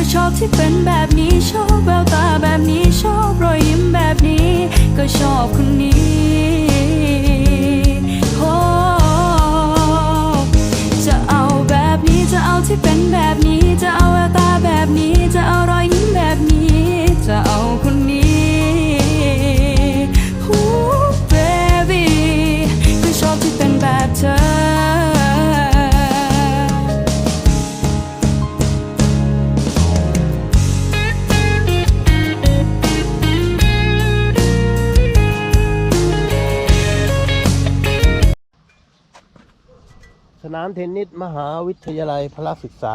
ก็ชอบที่เป็นแบบนี้ ชอบแววตาแบบนี้ ชอบรอยยิ้มแบบนี้ ก็ชอบคนนี้โอ้จะเอาแบบนี้ จะเอาที่เป็นแบบนี้ จะเอาแววตาแบบนี้ จะเอารอยยิ้มแบบนี้ จะเอาคนนี้ นามเทนนิสมหาวิทยาลัยพละศึกษา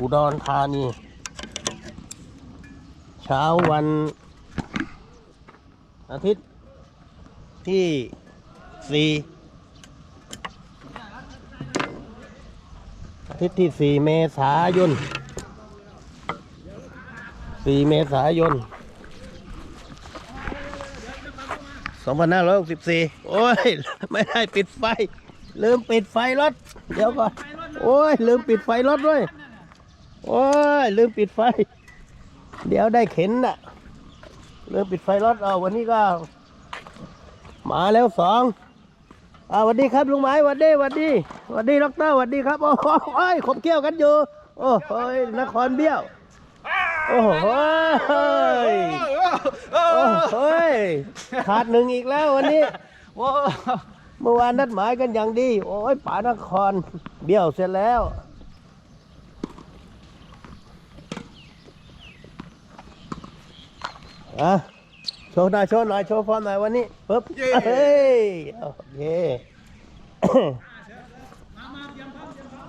อุดรธานี เช้าวัน อาทิตย์ที่สี่อาทิตย์ที่สี่เมษายนสี่เมษายนสองพันห้าร้อยหกสิบสี่โอ้ย ไม่ได้ปิดไฟ ลืมปิดไฟรถ เดี๋ยวก่อน โอ้ย ลืมปิดไฟรถด้วย โอ้ย ลืมปิดไฟ เดี๋ยวได้เข็นน่ะ ลืมปิดไฟรถเอาวันนี้ก็ มาแล้วสองอ่าวัสดีครับลุงไม้วัสดีวัสดีวัสดีดอกเตอร์วัสดีครับ โอ้โหโอ้ยขบเกี้ยวกันอยู่ โอ้โหนครเบี้ยว โอ้โหโอ้โหขาดหนึ่งอีกแล้ววันนี้ เมื่อวานนัดหมายกันอย่างดี โอ้ยป่านคร เบี้ยวเสร็จแล้วอะโชว์หน่อยโชว์หน่อยโชว์ฟอร์มหน่อยวันนี้ปึ๊บเฮ้ยโอเค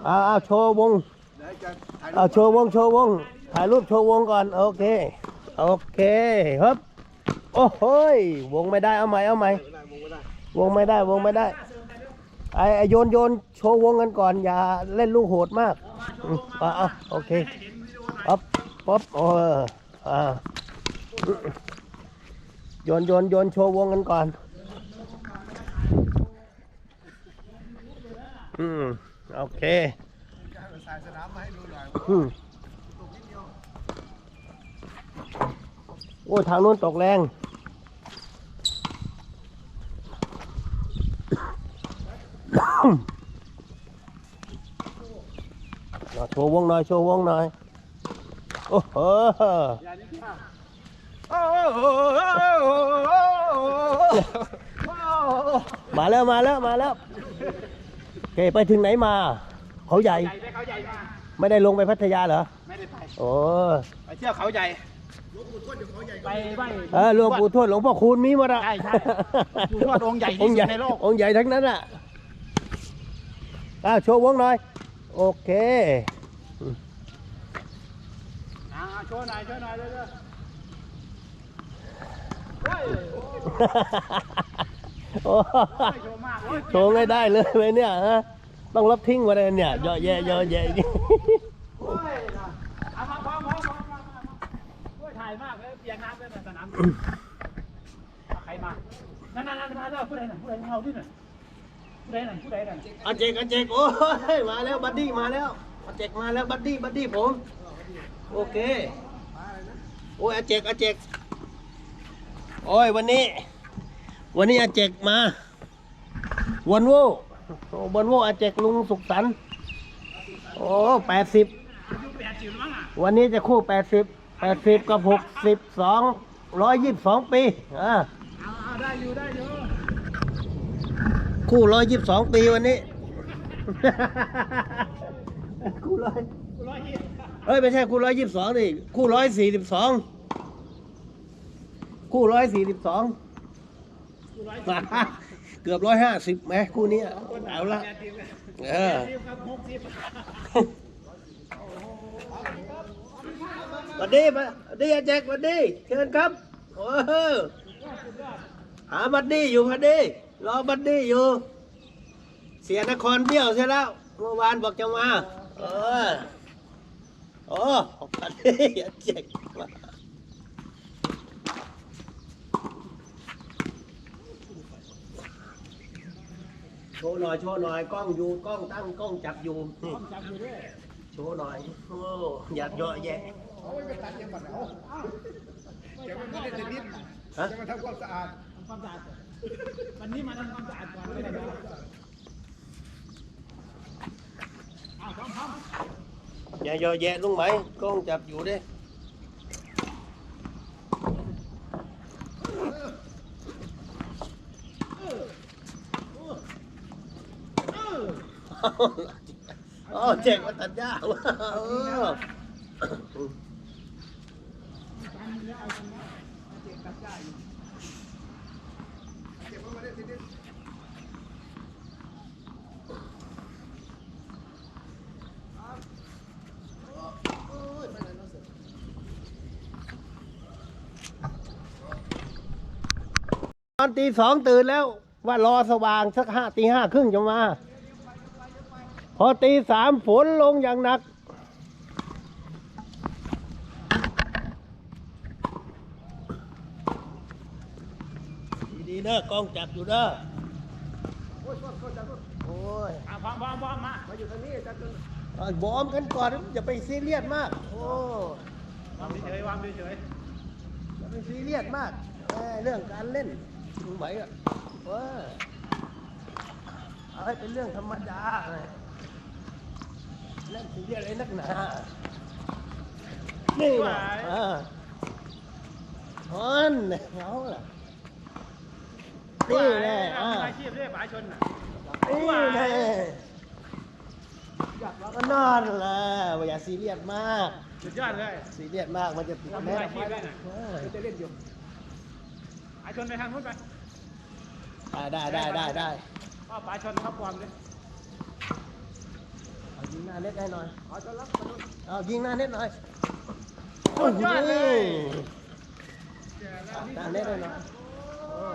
เอาเอาโชว์วงเอาโชว์วงโชว์วง ถ่ายรูปโชว์วงก่อน โอเค โอเคครับ โอ้โหยวงไม่ได้เอาใหม่เอาใหม่ วงไม่ได้วงไม่ได้ไอ้ไอโยนโยนโชว์วงกันก่อนอย่าเล่นลูกโหดมากอืมอะอะโอเคปั๊บปั๊บเอออ่าโยนโยนโยนโชว์วงกันก่อน อืมโอเคโอ้ทางนู้นตกแรง เอา โชว์วงหน่อย โชว์วงหน่อย โอ้โหมาแล้วมาแล้วมาแล้วโอเคไปถึงไหนมา เขาใหญ่ไปเขาใหญ่มา ไม่ได้ลงไปพัทยาเหรอ ไม่ได้ไป โอ้ไปเที่ยวเขาใหญ่ไปไหว้เออหลวงปู่ทวดหลวงพ่อคูณมีหมดอะใช่ใช่หลวงปู่ทวดองค์ใหญ่ที่สุดองค์ใหญ่ในโลกองค์ใหญ่ทั้งนั้นอะ อ้าวโชว์วงหน่อย โอเคอ่าโชว์หน่อยโชว์หน่อยเร็วๆโอ้โชว์มากเลยโชว์ไม่ได้เลยไหมเนี่ยฮะต้องลบทิ้งมาเลยเนี่ยเยอะแยะเยอะแยะโอ้ยเอามาพร้อมพร้อมพร้อมพร้อมพร้อมโอ้ยถ่ายมากเลยเปียกน้ำเลยนะสนามเอาใครมานั่นนั่นนั่นมาแล้วผู้ใดน่ะผู้ใดเอาที่น่ะ ผู้ใดน่ะผู้ใดน่ะอาเจกอาเจกโอ้ยมาแล้วบัดดี้มาแล้วอาเจกมาแล้วบัดดี้บัดดี้ผมโอเคโอ้ยอาเจกอาเจกโอ้ยวันนี้ วันนี้อาเจกมาวันโววันโวอาเจกลุงสุขสันต์โอ้แปดสิบวันนี้จะคู่แปดสิบแปดสิบกับหกสิบสองร้อยยี่สิบสองปีอ่าได้อยู่ได้อยู่ คู่ร้อยยี่สิบสองปีวันนี้ คู่ร้อยร้อยยี่สิบเอ้ยไม่ใช่คู่ร้อยยี่สิบสองดิคู่ร้อยสี่สิบสองคู่ร้อยสี่สิบสองร้อยเกือบร้อยห้าสิบไหมคู่นี้อะเอาละแปดสิบเออสิบครับหกสิบสวัสดีมาสวัสดีอาแจกสวัสดีเชิญครับโอ้โหหาบัดดี้อยู่พอดี รอบัดดี้อยู่ เสียนครเบี้ยวใช่แล้วเมื่อวานบอกจะมาเออโอ้บัดดี้อาแจกมาโชว์หน่อยโชว์หน่อยกล้องอยู่กล้องตั้งกล้องจับอยู่นี่จับอยู่ด้วยโชว์หน่อยโอ้อยากเยอะแยะเอาไว้ไปตัดยังบัดเอาเดี๋ยวมันไม่ได้จะดิ้นฮะจะมาทำความสะอาดทำความสะอาด วันนี้มาทำความสะอาดก่อนไม่ได้เลยอ้าวพร้อมพร้อมอย่าเยอะแยะลุงไหมกล้องจับอยู่ดิอ๋อเจ๊กมาตัดหญ้าว่ะเออเก็บไว้มาได้ทีนี้ ตอนตีสองตื่นแล้วว่ารอสว่างสักห้าตีห้าครึ่งจะมา พอตีสามฝนลงอย่างหนัก ดีๆเด้อกล้องจับอยู่เด้อโอ้ยโทษโทษจัดโทษโอ้ยอะพร้อมพร้อมพร้อมมามาอยู่ทางนี้จัดจนเอาบอมกันก่อนอย่าไปซีเรียสมาก โอ้วางเฉยๆวางเฉยอย่าไปซีเรียสมากเอ้ยเรื่องการเล่นรู้ไหมอะเว้ยเอาให้เป็นเรื่องธรรมดาเลยเล่นซีเรียสอะไรนักหนา นี่นะอ่าฮอนเอาล่ะๆ นี่แน่อ่าอ่า อาชีพเรียกป๋าชนน่ะนี่แน่เราก็นอนแหละอย่าซีเรียสมาก สุดยอดเลย ซีเรียสมากมันจะติดทำแม่อาชีพด้วยน่ะเออจะเล่นอยู่ป๋าชนไปทางนู้นไปได้ได้ได้ได้ได้พ่อป๋าชนครับความเลยเอายิงหน้าเน็ตให้หน่อยขอต้อนรับมาดู เอายิงหน้าเน็ตหน่อยสุดยอดเลยหน้าเน็ตให้หน่อยอ่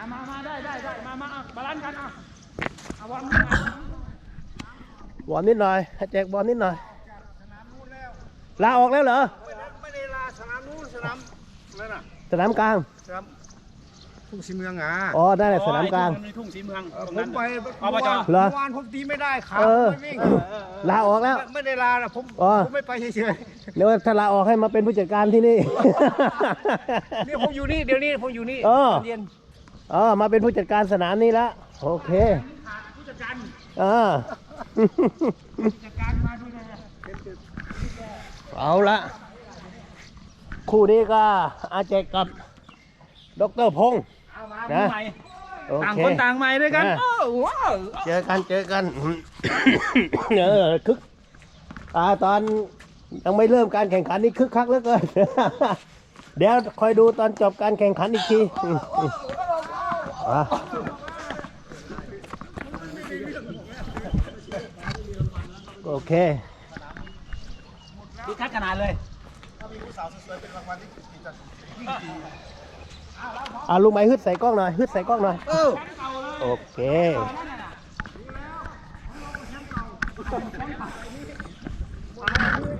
ะมามาได้ได้ได้มามาเอาบาลานซ์กันเอาเอาวางมือมาบอลนิดหน่อยให้แจกบอลนิดหน่อยลาออกแล้วเหรอไม่ได้ลาสนามนู้นสนามนั่นน่ะสนามกลางสนามทุ่งสีเมืองอะอ๋อได้เลยสนามกลางอ๋อไอ้ที่มันมีทุ่งสีเมืองเออตรงผนั้มนไปอบจเหรอเมื่อวานผมตีไม่ได้ขาเออไม่วิ่งลาออกแล้วไม่ไม่ได้ลานะผมอ๋อผมไม่ไปเฉยเดี๋ยวถ้าลาออกให้มาเป็นผู้จัดการที่นี่ๆนี่ผมอยู่นี่เดี๋ยวนี้ผมอยู่นี่เออเรียน อ๋อมาเป็นผู้จัดการสนามนี้ละโอเคขาดผู้จัดการอ่า ผู้จัดการมาดูหน่อยนะเอาละคู่นี้ก็อาเจกกับดรพงศ์ เอามานะใหม่โอต่างเค คนต่างใหม่ด้วยกันอะโอ้ว้าวเจอกันเจอกัน เออคึกอ่าตอนยังไม่เริ่มการแข่งขันนี่คึกคักเหลือเกิน เดี๋ยวคอยดูตอนจบการแข่งขันอีกทีอืมอืม อะโอเคดูคัดขนาดเลยอ่าลุงไหมฮึดใส่กล้องหน่อยฮึดใส่กล้องหน่อยโอเค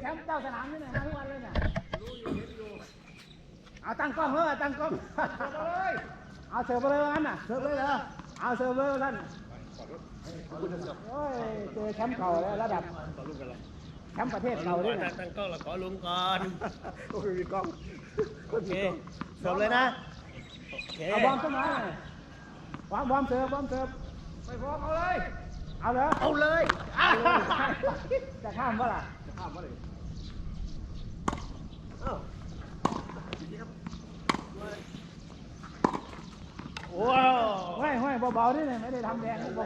แชมป์เจ้าสนามนี่นะทุกวันเลยเนี่ยเอาตั้งกล้องเฮ้ยตั้งกล้อง เอาเสิร์ฟไปเลยวันนั้นน่ะเสิร์ฟเลยเหรอเอาเสิร์ฟเลยท่านโอ้ยเจอแชมป์เก่าแล้วระดับแชมป์ประเทศเก่าด้วยนะตั้งกล้องแล้วขอลุงก่อนโอ้ยมีกล้องโอเคจบเลยนะโอเคเอาบอมต้นไม้หน่อยบอมบอมเสิร์ฟบอมเสิร์ฟไม่พร้อมเอาเลย เอาเหรอเอาเลยจะข้ามปะล่ะข้ามมาเลย ว้าวห้อยห้อยเบาๆนี่เลยไม่ได้ทำแดงเบา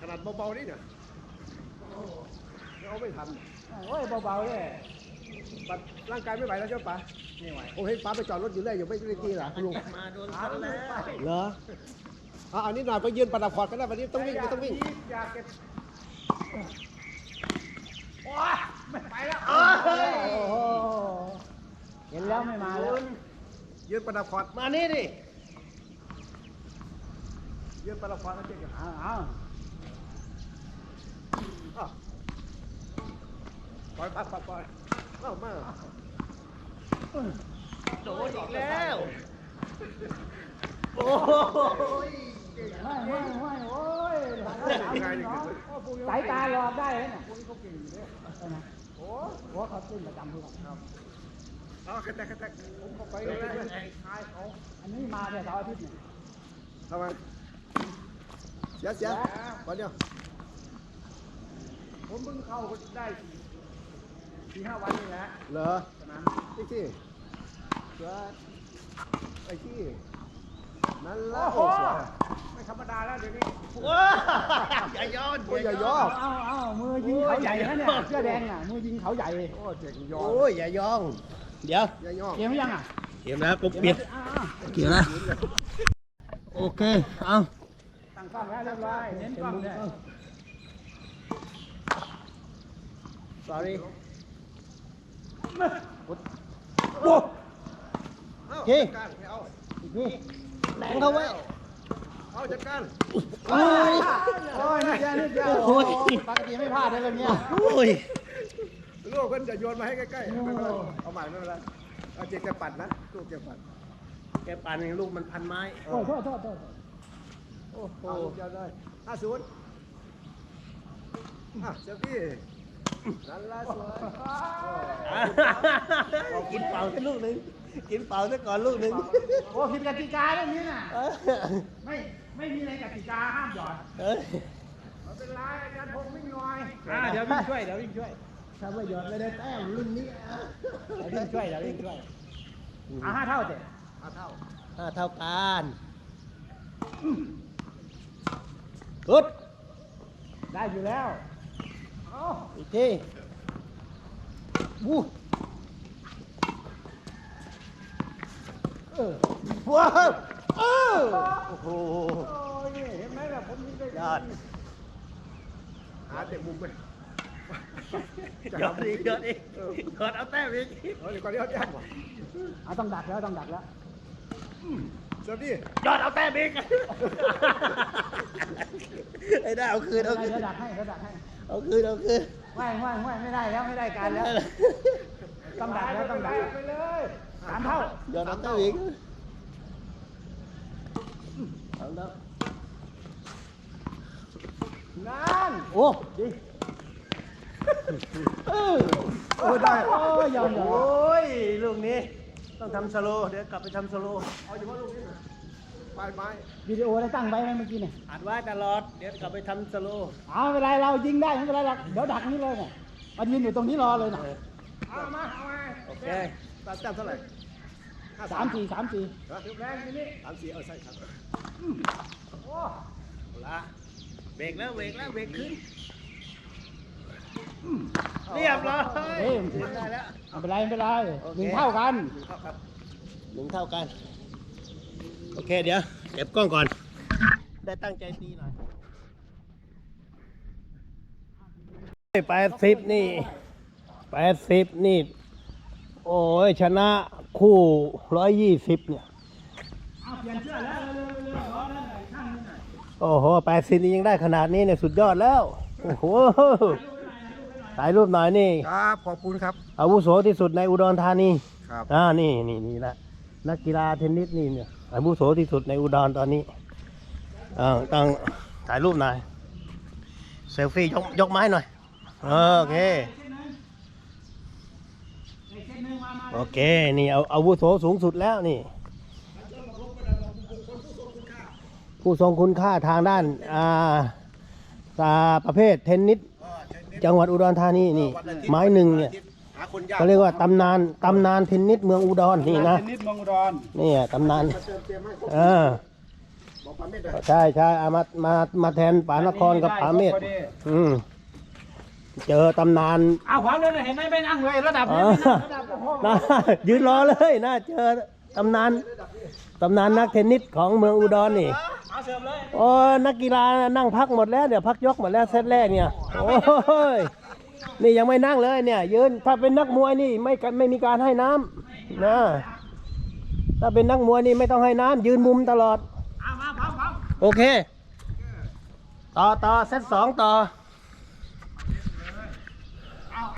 ขนาดเบาๆนี่เนี่ยเอาไม่ทันๆห้อยเบาๆเลยบัดร่างกายไม่ไหวแล้วเจ้าป๋าไม่ไหวผมเห็นป๋าไปจอดรถอยู่เรื่อยอยู่ไม่ได้ตีหรอคุณลุงมาโดนกันแล้วเหรออะอันนี้หน่อยไปยืนประดับพอร์ตก็ได้วันนี้ต้องวิ่งไม่ต้องวิ่งอยากเก็บโอ้โหเห็นแล้วไม่มาแล้วยืนประดับพอร์ตมานี่ดิ ยืนประดับพอร์ตแล้วเจ๊กันเอาเอาอ้าวปล่อยปัดปัดปล่อยเอ้ามาโดนอีกแล้ว โอ้ยไม่ไม่ไม่โอ้ยสายตาหลอกได้เลยเนี่ยโอ้โหเขาขึ้นประจำทุกคนครับเอาแค่แตกแค่แตกผมเข้าไปเลยทายเขาอันนี้มาเนี่ยเสาร์อาทิตย์เนี่ยทำไม เสียเสียวันเดียวผมเพิ่งเข้าได้สี่ห้าวันนี่แหละเหรอไอ้ที่เสือไอ้ที่นั่นละโอ้โหโอ้เสือไม่ธรรมดาแล้วเดี๋ยวนี้ว้าอย่าย้อนโอ้ยอย่าย่อเอาเอามือยิงเขาใหญ่นะเนี่ยเสื้อแดงน่ะมือยิงเขาใหญ่โอ้เจ๋งยอโอ้ยอย่าย่องเดี๋ยวอย่าย่อเกมหรือยังอะเก็บแล้วปุ๊บเปลี่ยนอ้าวเกี่ยวนะโอเคเอาตั้ง กล้องแล้วเรียบร้อยเน้นกล้องเลย sorry โอ้โอเคจัดการไม่เอาแดงเข้าไว้เอาจัดการโอ้ยโอ้ยนี่เดียวนี่เดียวโอ้ยปกติไม่พลาดเลยแบบเนี้ยโอ้ยลูกเพิ่นจะโยนมาให้ใกล้ๆไม่เป็นไรเอาใหม่ไม่เป็นไรเอาเจ็บแกปัดนะลูกแกปัดแกปั่นลูกมันพันไม้โอ้ยโทษโทษโทษโอ้โหเอาลูกเดียวได้ห้าศูนย์อะเซฟพี่นั่นละสวยกินเป่าสักลูกหนึ่งกินเป่าซะก่อนลูกหนึ่งโอ้ผิดกติกาเรื่องนี้น่ะเออไม่ไม่มีในกติกาห้ามหยอดเอ้ยไม่เป็นไรอาจารย์พงษ์วิ่งหน่อยอ่าเดี๋ยววิ่งช่วยเดี๋ยววิ่งช่วยถ้าไม่หยอดไม่ได้แต้มรุ่นนี้อะเดี๋ยววิ่งช่วยเดี๋ยววิ่งช่วยเอาห้าเท่าเด็ห้าเท่าห้าเท่ากัน กุดได้อยู่แล้วอีกทีวู้เออว้าวเออโอ้โหโอ้ยนี่เห็นไหมล่ะผมยิงได้ยอดหาเตะมุมไปยอดอีกยอดอีกยอดเอาแต้มอีกเอาเดี๋ยวก่อนเดี๋ยวแจ้งก่อนเอาต้องดักแล้วต้องดักแล้วเซฟพี่ยอดเอาแต้มอีกไอ้ได้เอาคืนเอาคืนเดี๋ยวดักให้เดี๋ยวดักให้เอาคืนเอาคืนไม่ไม่ไม่ไม่ได้แล้วไม่ได้การแล้วต้องดักแล้วต้องดักไปเลยสามเท่า ยอดเอาแต้มอีกเอาแล้วนั่นโอ้ดีเออ โอ้ยได้ โอ้ยยอมยอโอ้มยลูกนี้ ต้องทำสโลว์เดี๋ยวกลับไปทำสโลว์เอาเฉพาะลูกนี้หน่อยปลายไม้วิดีโอได้ตั้งไว้ไหมเมื่อกี้เนี่ยอัดไว้ตลอด เดี๋ยวกลับไปทำสโลว์เอาไม่เป็นไรเรายิงได้ไม่เป็นไรหรอกเดี๋ยวดักนี่เลยเนี่ยมันยืนอยู่ตรงนี้รอเลยนะเอามาเอามาโอเคตัดแต้มเท่าไหร่ห้สามสี่สามสี่ฮะแรงทีนี้สามสี่เอาใส่ครับเอาละเบรกแล้วเบรกแล้วเบรกขึ้น เรียบร้อยเฮ้ย ได้แล้ว ไม่เป็นไรไม่เป็นไรโอเค หนึ่งเท่ากันเข้าครับหนึ่งเท่ากัน โอเค เดี๋ยวเก็บกล้องก่อน ได้ตั้งใจตีหน่อยแปดสิบนี่แปดสิบนี่ โอ้ย ชนะคู่ร้อยยี่สิบเนี่ยเอาเปลี่ยนเสื้อแล้วเร็วๆเร็วๆร้อนแล้วหน่อยข้างนี้หน่อยโอ้โหแปดสิบนี่ยังได้ขนาดนี้เนี่ย สุดยอดแล้ว โอ้โห ถ่ายรูปหน่อยนี่ครับขอบคุณครับ อาวุโสที่สุดในอุดรธานีครับอ่านี่นี่นี่ละนักกีฬาเทนนิสนี่เนี่ยอาวุโสที่สุดในอุดรตอนนี้อ่าต้องถ่ายรูปหน่อยเซลฟี่ยกยกไม้หน่อยโอเคโอเคนี่เอาอาวุโสสูงสุดแล้วนี่ผู้ทรงคุณค่าทางด้านอ่าตาประเภทเทนนิส จังหวัดอุดรธานีนี่ ไม้หนึ่งเนี่ยหาคนยากเขาเรียกว่าตำนานตำนานเทนนิสเมืองอุดรนี่นะเทนนิสเมืองอุดรนี่ตำนานเติมเตรียมให้ครบอ่าบอกความเม็ดเลยใช่ใช่เอามามามาแทนป่านครกับป่าเมธอืมเจอตำนานเอาขวางเลยนะเห็นไหมไม่นั่งเลยระดับอ่นี้ไม่นั่งระดับโอ้โหน่ายืนรอเลยน่าเจอ ตำนานตำนานนักเทนนิสของเมืองอุดรนี่เอาเสิร์ฟเลยโอ้ยนักกีฬานั่งพักหมดแล้วเดี๋ยวพักยกหมดแล้วเซตแรกเนี่ยโอ้ยนี่ยังไม่นั่งเลยเนี่ย ยืนถ้าเป็นนักมวยนี่ไม่ไม่มีการให้น้ำนะถ้าเป็นนักมวยนี่ไม่ต้องให้น้ำยืนมุมตลอดเอามาพร้อมพร้อมโอเค ต่อต่อเซตสองต่อ